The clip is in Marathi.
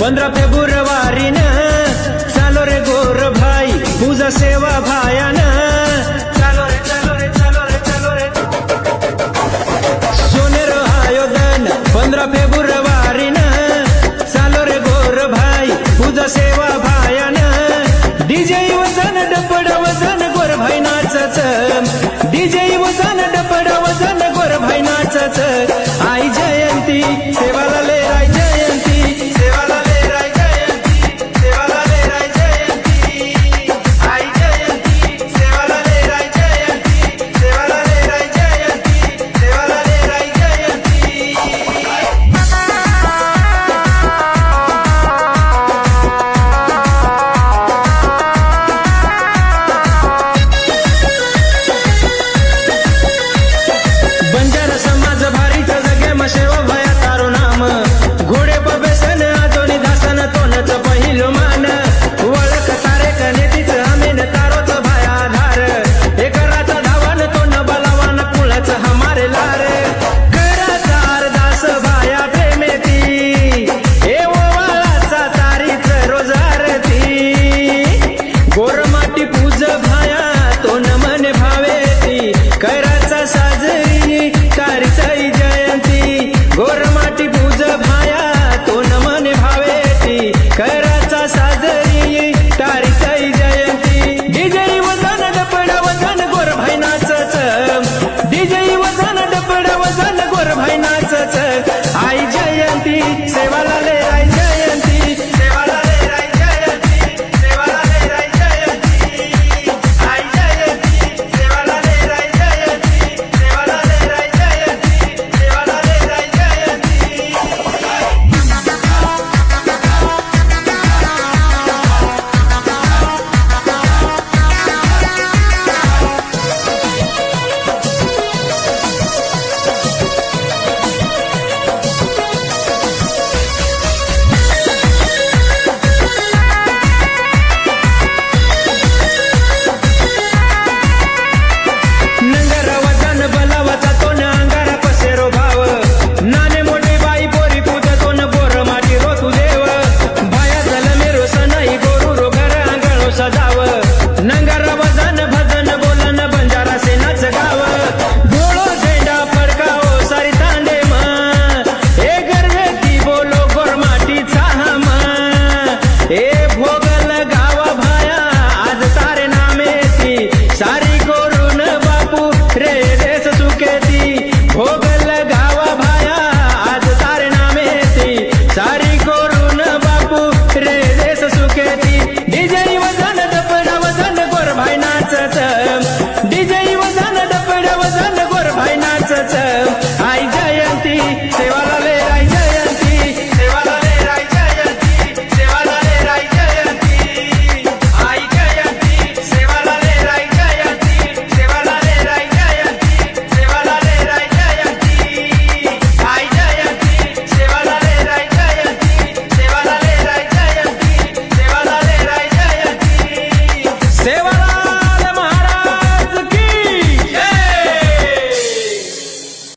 पंधरा फेब्रुवारीन चालो रे गोर भाई सेवा भायान. चालो रे चालो रे चालो रे रे. सोनेर गोर भाई पूजा सेवा भायान. डीजे वजन डपड वजन गोर भाई नाचच डीजे वजन डपड वजन